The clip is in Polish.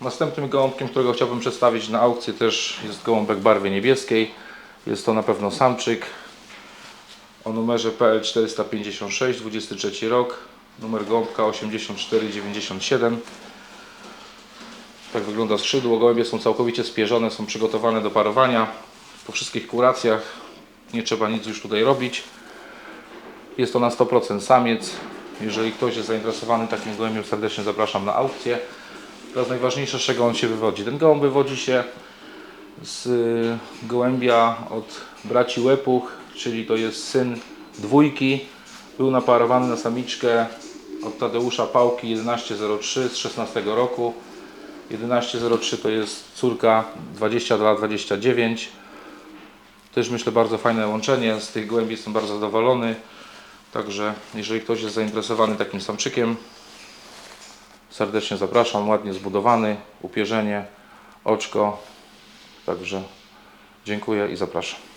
Następnym gołąbkiem, którego chciałbym przedstawić na aukcji też jest gołąbek barwy niebieskiej. Jest to na pewno samczyk o numerze PL456, 23 rok, numer gołąbka 8497. Tak wygląda skrzydło. Gołębie są całkowicie spierzone, są przygotowane do parowania. Po wszystkich kuracjach nie trzeba nic już tutaj robić. Jest to na 100% samiec. Jeżeli ktoś jest zainteresowany takim gołębiem, serdecznie zapraszam na aukcję. Teraz najważniejsze, z czego on się wywodzi. Ten gołąb wywodzi się z y, gołębia od braci Łepuch, czyli to jest syn dwójki. Był naparowany na samiczkę od Tadeusza Pałki 1103 z 16 roku. 1103 to jest córka 22-29. Też myślę bardzo fajne łączenie. Z tych gołębi jestem bardzo zadowolony. Także jeżeli ktoś jest zainteresowany takim samczykiem, serdecznie zapraszam. Ładnie zbudowany, upierzenie, oczko. Także dziękuję i zapraszam.